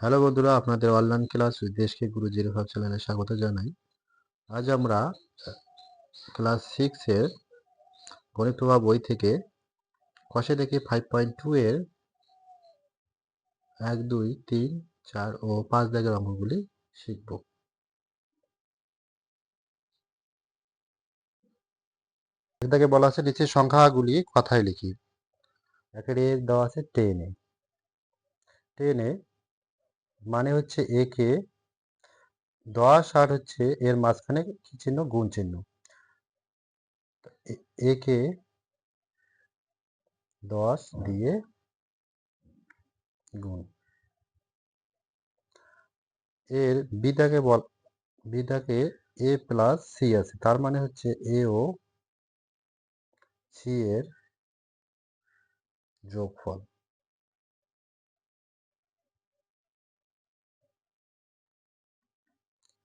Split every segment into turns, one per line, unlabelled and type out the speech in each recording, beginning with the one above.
Hello বন্ধুরা, আপনাদের online class দেশকে গুরু জিরো ফাইভ চ্যানেলে স্বাগত জানাই। আজ আমরা ক্লাস সিক্সের গণিত প্রভাব বই থেকে কষে দেখি ফাইভ পয়েন্ট টু এর এক, দুই, তিন, চার ও পাঁচ দাগের অঙ্কগুলি শিখব। দাগে বলা আছে, নিচের সংখ্যাগুলি কথায় লিখি। একের দেওয়া আছে টেনে টেনে মানে হচ্ছে এ কে দশ আর হচ্ছে এর মাঝখানে কি চিহ্ন? গুণ চিহ্ন। এ- কে দশ দিয়ে গুণ। এর বিদাকে বল বিদাকে এ প্লাস সি আছে, তার মানে হচ্ছে এ ও সি এর যোগফল।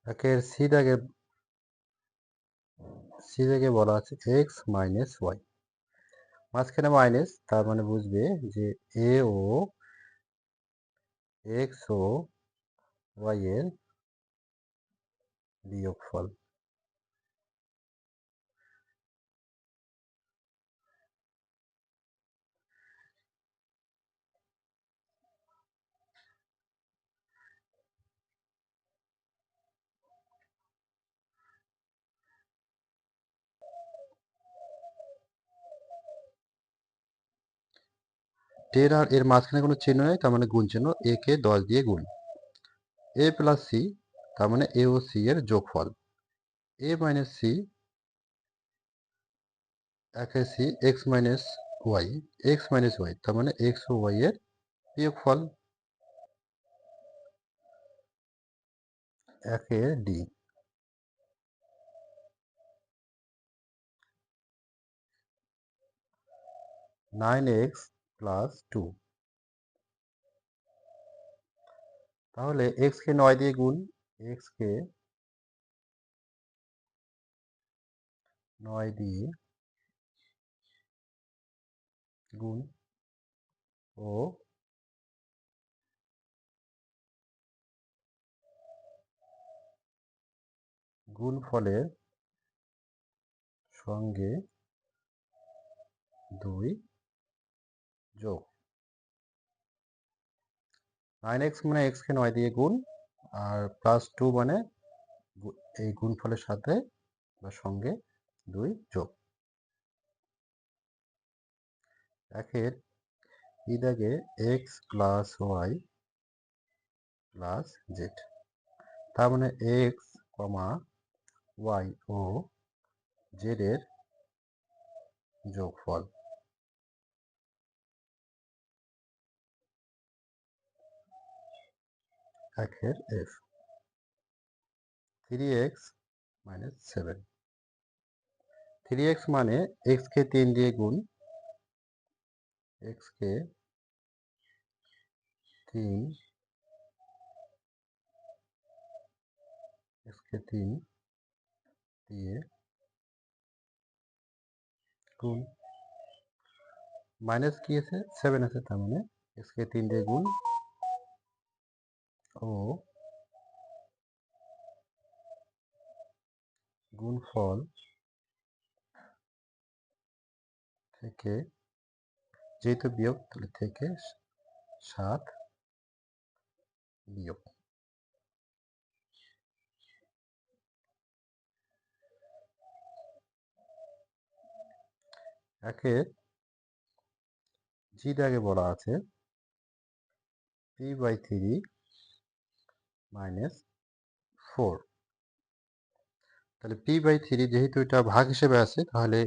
সি সিটাকে সি দাগে বলা আছে এক্স মাইনাস ওয়াই। মাঝখানে মাইনাস, তার মানে বুঝবে যে এ ও, এক্স ও, ওয়াই এর বিয়োগফল। টেন আর এর মাঝখানে কোনো চিহ্ন নেই, তার মানে গুণ চিহ্ন এ কে দশ দিয়ে গুণ। এ প্লাস সি তার মানে এ ও সি এর যোগফল। এ মাইনাস সি একে C X minus Y X minus Y তার মানে এক্স ও ওয়াই এর বিয়োগফল। একে D nine X plus two তাহলে এক্স কে নয় দিয়ে গুণ এক্স কে নয় দিয়ে গুণ ও গুণ ফলের সঙ্গে দুই যোগ নাইন এক্স মানে এক্স কে নয় দিয়ে গুণ আর প্লাস টু মানে এই গুণফলের সাথে বা সঙ্গে দুই যোগ একের ই দাগে x plus y plus z তার মানে এক্স কমা ওয়াই ও জেড এর যোগফল একের f. Three x minus seven three x মানে এক্স কে তিন দিয়ে গুণ এক্স কে তিন এক্স কে তিন দিয়ে গুণ। মাইনাস কি আছে? সেভেন আছে তার মানে এক্স কে তিন দিয়ে গুণ ও। গুণফল থেকে যেহেতু বিয়োগ, তাহলে থেকে সাত বিয়োগ। একে জি দাগে বলা আছে p by three minus four তাহলে পি বাই থ্রি যেহেতু এটা ভাগ হিসেবে আছে, তাহলে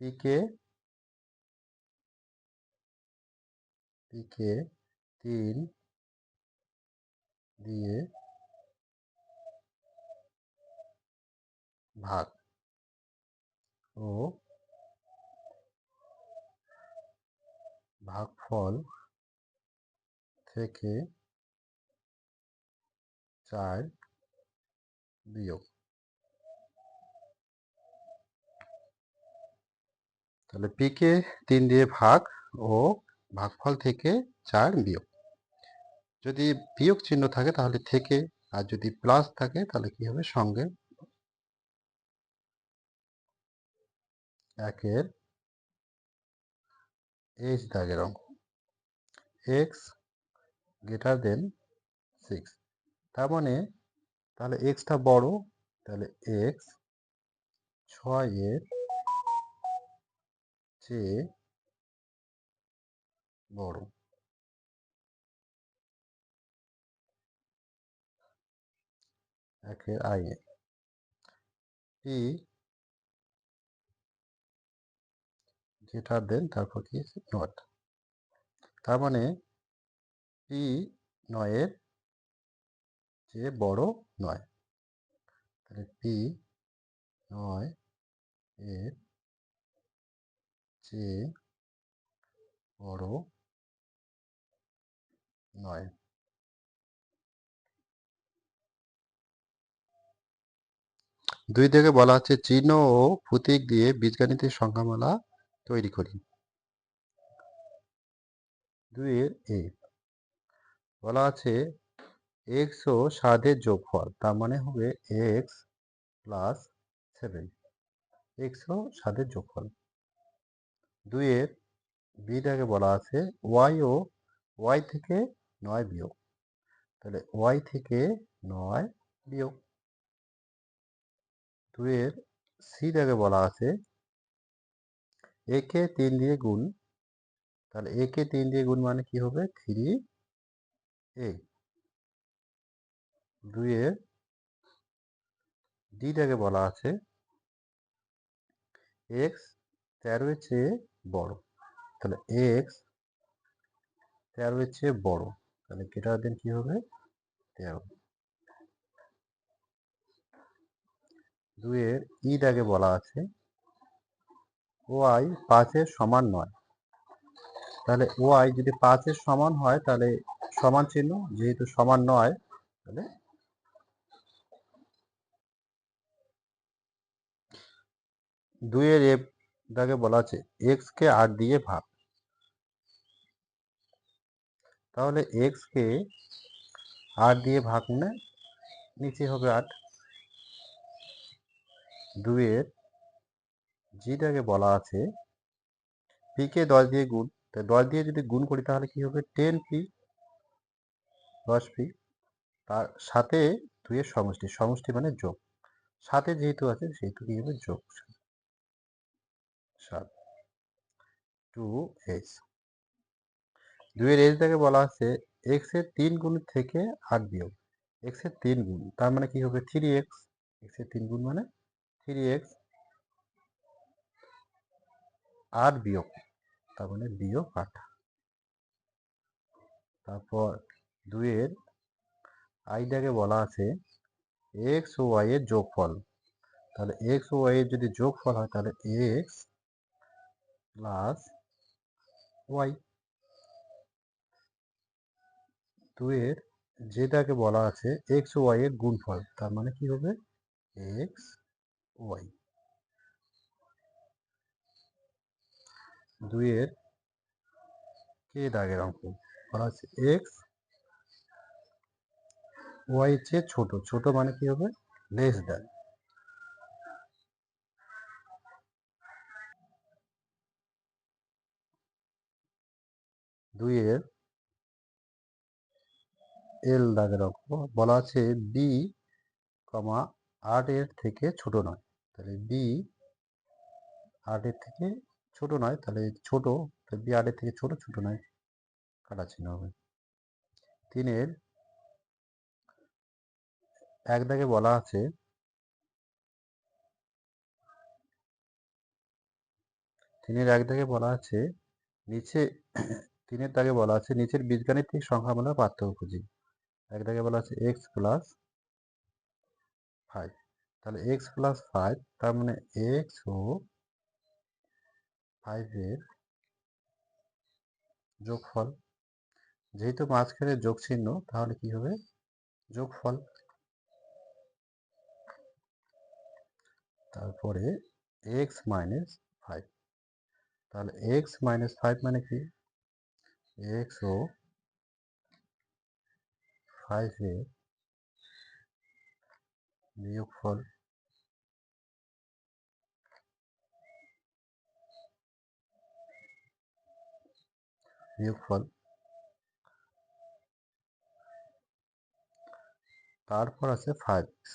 পি কে পি কে তিন দিয়ে ভাগ। ও ভাগফল থেকে চার বিয়োগ। তাহলে পি কে তিন দিয়ে ভাগ ও ভাগফল থেকে চার বিয়োগ। যদি বিয়োগ চিহ্ন থাকে তাহলে থেকে, আর যদি প্লাস থাকে তাহলে কি হবে? সঙ্গে একের এইচ দাগের অঙ্ক। এক্স গ্রেটার দেন সিক্স তার মানে তাহলে এক্সটা বড়, তাহলে এক্স ছয়ের চেয়ে বড়। একের এ। পি গ্রেটার দেন তারপর কি নট তার মানে পি নয়ের চেয়ে বড় নয়। তাহলে পি নয় এর চেয়ে বড় নয়। দুই থেকে বলা হচ্ছে চিহ্ন ও প্রতীক দিয়ে বীজগণিতের সংখ্যামালা তৈরি করি। দুইয়ের এ বলা আছে এক্স ও সাতের যোগফল, তার মানে হবে এক্স প্লাস সেভেন এক্স ও সাতের যোগফল। দুইয়ের বি থেকে বলা আছে ওয়াই ও ওয়াই থেকে নয় বিয়োগ। তাহলে ওয়াই থেকে নয় বিয়োগ। দুইয়ের সি থেকে বলা আছে একে তিন দিয়ে গুণ, তাহলে একে তিন দিয়ে গুণ মানে কি হবে? থ্রি এ দুইয়ের ডি থেকে বলা আছে। এক্স তেরোর চেয়ে বড়। তাহলে এক্স তেরোর চেয়ে বড়। তাহলে কেটার দিন কি হবে? তেরো। দুইয়ের ই দাগে বলা আছে। ওয়াই পাঁচের সমান নয়। তাহলে ওয়াই যদি পাঁচের সমান হয়, তাহলে সমান চিহ্ন, যেহেতু সমান নয়, তাহলে দুইয়ের এ দাগে বলা আছে এক্স কে আট দিয়ে ভাগ। তাহলে এক্স কে আট দিয়ে ভাগ মানে নিচে হবে আট। দুইয়ের জিটাকে বলা আছে পি কে দশ দিয়ে গুণ দশ দিয়ে যদি গুণ করি তাহলে কি হবে? টেন পি দশ পি তার সাথে দুইয়ের সমষ্টি সমষ্টি মানে যোগ। সাথে যেহেতু আছে, সেহেতু কি হবে? যোগ। সাত। টু এক্স দুইয়ের থেকে বলা আছে এক্সের তিন গুণ থেকে আট বিয়োগ। এক্সের তিন গুণ, তার মানে কি হবে? থ্রি এক্স এক্সের তিন গুণ মানে থ্রি এক্স আট বিয়োগ, তার মানে বিয়োগ আট। তারপর দুইয়ের আইটাকে বলা আছে এক্স ও ওয়াই এর যোগফল। তাহলে এক্স ও ওয়াই এর যদি যোগফল হয়, তাহলে এক্স প্লাস ওয়াই। দুইয়ের যেটাকে বলা আছে এক্স ওয়াই এর গুণফল, তার মানে কি হবে? X y. দুইয়ের কে দাগের অঙ্ক বলা আছে এক্স ওয়াই চেয়ে ছোট। ছোট মানে কি হবে? Less than. দুইয়ের এল দাগের অঙ্ক বলা আছে বি কমা আট এর থেকে ছোট নয়। তাহলে বি আট এর থেকে ছোট নয়, তাহলে ছোট বি আট এর থেকে ছোট ছোট নয়। কাটা চিহ্ন হবে। তিনের এক দাগে বলা আছে তিনের এক দাগে বলা আছে নিচে তিনের দাগে বলা আছে, নিচের বীজগাণিতিক সংখ্যামালার পার্থক্য খুঁজি। এক দাগে বলা আছে এক্স প্লাস ফাইভ তাহলে এক্স প্লাস ফাইভ তার মানে এক্স ও ফাইভের যোগফল। যেহেতু মাঝখানে যোগ চিহ্ন তাহলে কি হবে? যোগফল। তারপরে এক্স মাইনাস ফাইভ তাহলে এক্স মাইনাস ফাইভ মানে কি? এক্স ও ফাইভের বিয়োগফল বিয়োগফল তারপর আছে ফাইভ এক্স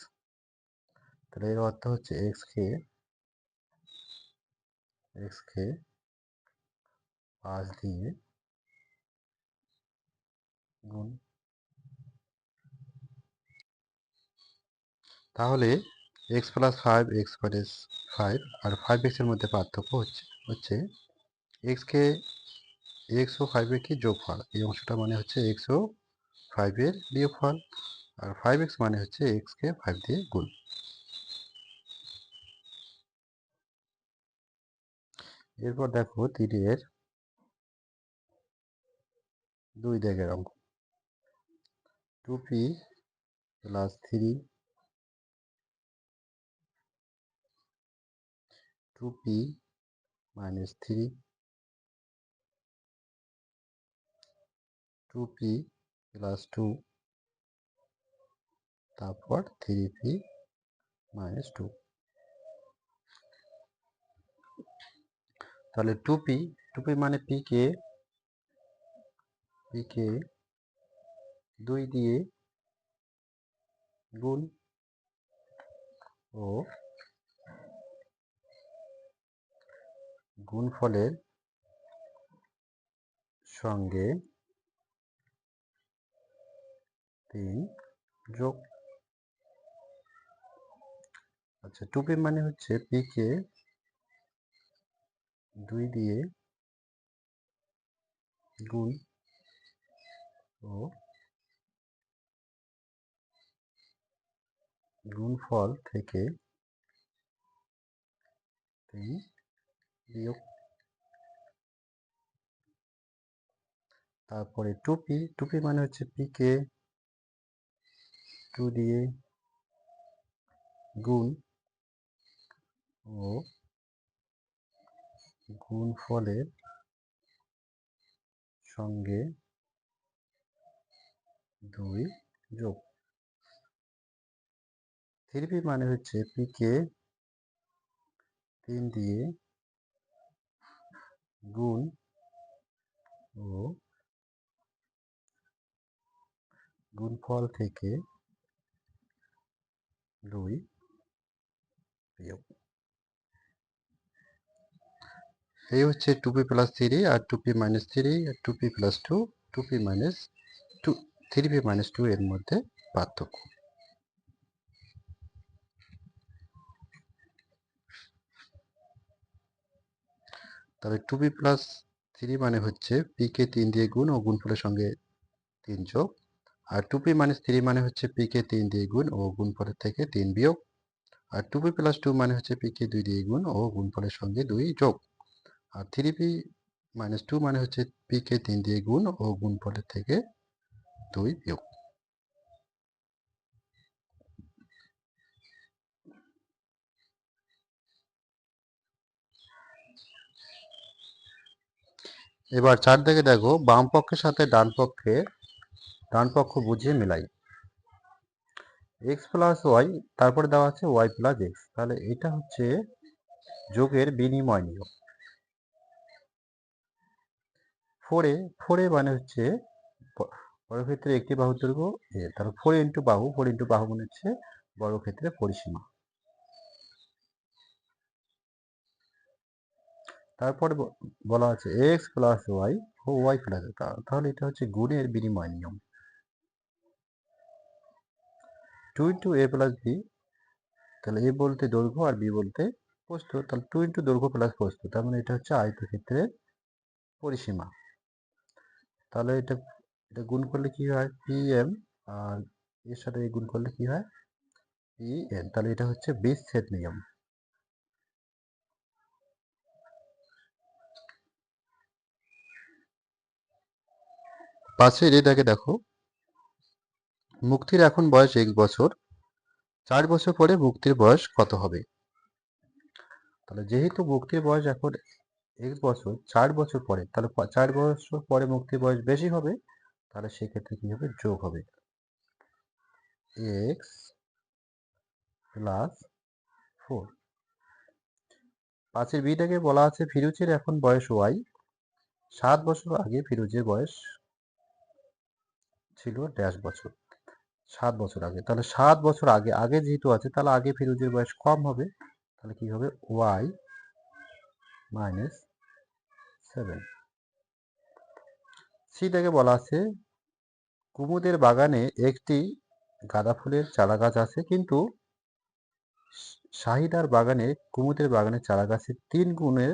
তাহলে এর অর্থ হচ্ছে এক্স কে এক্স কে পাঁচ দিয়ে গুণ। তাহলে x plus five x minus five আর ফাইভ এক্সের মধ্যে পার্থক্য হচ্ছে হচ্ছে এক্সকে এক্স ও ফাইভের কি যোগফল? এই অংশটা মানে হচ্ছে এক্স ও ফাইভের বিয়োগফল আর ফাইভ এক্স মানে হচ্ছে এক্সকে ফাইভ দিয়ে গুণ। এরপর দেখো তিনের দুই দাগের অঙ্ক। Two p plus three two p minus three two p plus two তারপর থ্রি পি মাইনাস টু তাহলে টু পি টু পি মানে পি কে পি কে দুই দিয়ে গুণ ও গুণফলের সঙ্গে তিন যোগ আচ্ছা টুপি মানে হচ্ছে পি কে দুই দিয়ে গুণ ও গুণফল থেকে তিন বিয়োগ তারপরে টুপি টুপি মানে হচ্ছে পি কে টু দিয়ে গুণ ও গুণফলের সঙ্গে দুই যোগ। থ্রি মানে হচ্ছে পি কে তিন দিয়ে গুণ ও গুণফল থেকে দুই বিয়োগ। এই হচ্ছে টু পি প্লাস থ্রি আর টু পি মাইনাস থ্রি আর two p plus two two p minus two three p minus two এর মধ্যে পার্থক্য। তবে টু পি প্লাস থ্রি মানে হচ্ছে পি কে তিন দিয়ে গুণ ও গুণফলের সঙ্গে তিন যোগ। আর টু পি মাইনাস থ্রি মানে হচ্ছে পি কে তিন দিয়ে গুণ ও গুণফলের থেকে তিন বিয়োগ। আর টু পি প্লাস টু মানে হচ্ছে পি কে দুই দিয়ে গুণ ও গুণফলের সঙ্গে দুই যোগ। আর থ্রি পি মাইনাস টু মানে হচ্ছে পি কে তিন দিয়ে গুণ ও গুণফলের থেকে দুই বিয়োগ। এবার চার দিকে দেখো, বাম পক্ষের সাথে ডান পক্ষে, ডান পক্ষ বুঝিয়ে মেলাই। এক্স প্লাস ওয়াই তারপরে দেওয়া আছে ওয়াই প্লাস এক্স তাহলে এটা হচ্ছে যোগের বিনিময় নিয়ম। ফোরে ফোরে মানে হচ্ছে ব- ক্ষেত্রে একটি বাহু দৈর্ঘ্য এ, তাহলে ফোর ইন্টু বাহু ফোর ইন্টু বাহু মানে হচ্ছে বড় ক্ষেত্রে পরিসীমা। তারপরে বলা আছে এক্স প্লাস ওয়াই ও ওয়াই প্লাস তাহলে এটা হচ্ছে গুণের বিনিময় নিয়ম। Two into a plus b, তাহলে এ বলতে দৈর্ঘ্য আর বি বলতে প্রস্থ তাহলে টু ইন্টু দৈর্ঘ্য প্লাস প্রস্থ তার মানে এটা হচ্ছে আয়তক্ষেত্রের পরিসীমা। তাহলে এটা এটা গুণ করলে কি হয়? পি এম আর এর সাথে গুণ করলে কি হয়? পি এন তাহলে এটা হচ্ছে বিচ্ছেদ নিয়ম। পাশের এটাকে দেখো। মুক্তির এখন বয়স এক বছর। চার বছর পরে মুক্তির বয়স কত হবে? তাহলে যেহেতু মুক্তির বয়স এখন এক বছর, চার বছর পরে, তাহলে চার বছর পরে মুক্তির বয়স বেশি হবে, তাহলে সেক্ষেত্রে কি হবে? যোগ হবে। এক্স প্লাস ফোর পাঁচের বিটাকে বলা আছে ফিরুজের এখন বয়স ওয়াই সাত বছর আগে ফিরুজের বয়স ছিল ড্যাশ বছর, সাত বছর আগে। তাহলে সাত বছর আগে আগে যেহেতু আছে, তাহলে আগে ফিরোজের বয়স কম হবে। তাহলে কি হবে? Y minus seven. সিটাকে বলা আছে, কুমুদের বাগানে একটি গাঁদা ফুলের চারা গাছ আছে, কিন্তু শাহিদার বাগানে, কুমুদের বাগানে চারা গাছে তিন গুণের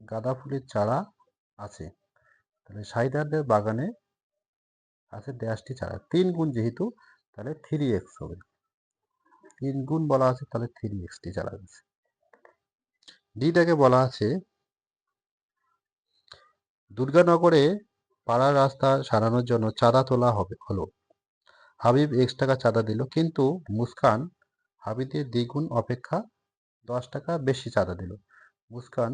গাঁদা ফুলের চারা আছে। তাহলে শাহিদারদের বাগানে আছে ড্যাশটি চারা তিন গুণ যেহেতু, তাহলে থ্রি এক্স হবে। তিন গুণ বলা আছে, তাহলে থ্রি এক্সটি চারা গেছে ডিটাকে বলা আছে, দুর্গানগরে পাড়ার রাস্তা সারানোর জন্য চাঁদা তোলা হবে, হলো। হাবিব এক্স টাকা চাঁদা দিল, কিন্তু মুস্কান হাবিবের দ্বিগুণ অপেক্ষা দশ টাকা বেশি চাঁদা দিল। মুস্কান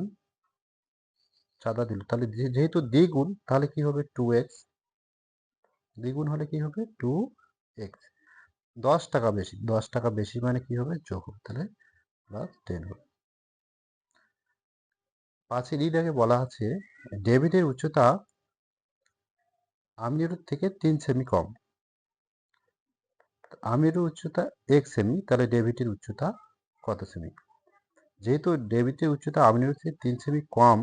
চাঁদা দিল, তাহলে যেহেতু দ্বিগুণ, তাহলে কি হবে? টু এক্স দ্বিগুণ হলে কি হবে? টু এক্স দশ টাকা বেশি, দশ টাকা বেশি মানে কি হবে? যোগ হবে তাহলে প্লাস টেন হবে পাঁচের ইটাকে বলা আছে ডেভিডের উচ্চতা আমিরুর থেকে তিন সেমি কম। আমিরুর উচ্চতা এক সেমি তাহলে ডেভিডের উচ্চতা কত সেমি যেহেতু ডেভিডের উচ্চতা আমিনুর থেকে তিন সেমি কম,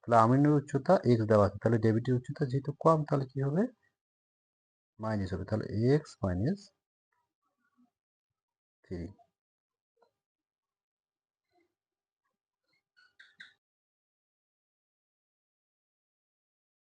তাহলে আমিনুর উচ্চতা এক্স দেওয়া আছে, তাহলে ডেভিডের উচ্চতা যেহেতু কম, তাহলে কি হবে? মাইনাস হবে। তাহলে এক্স মাইনাস থ্রি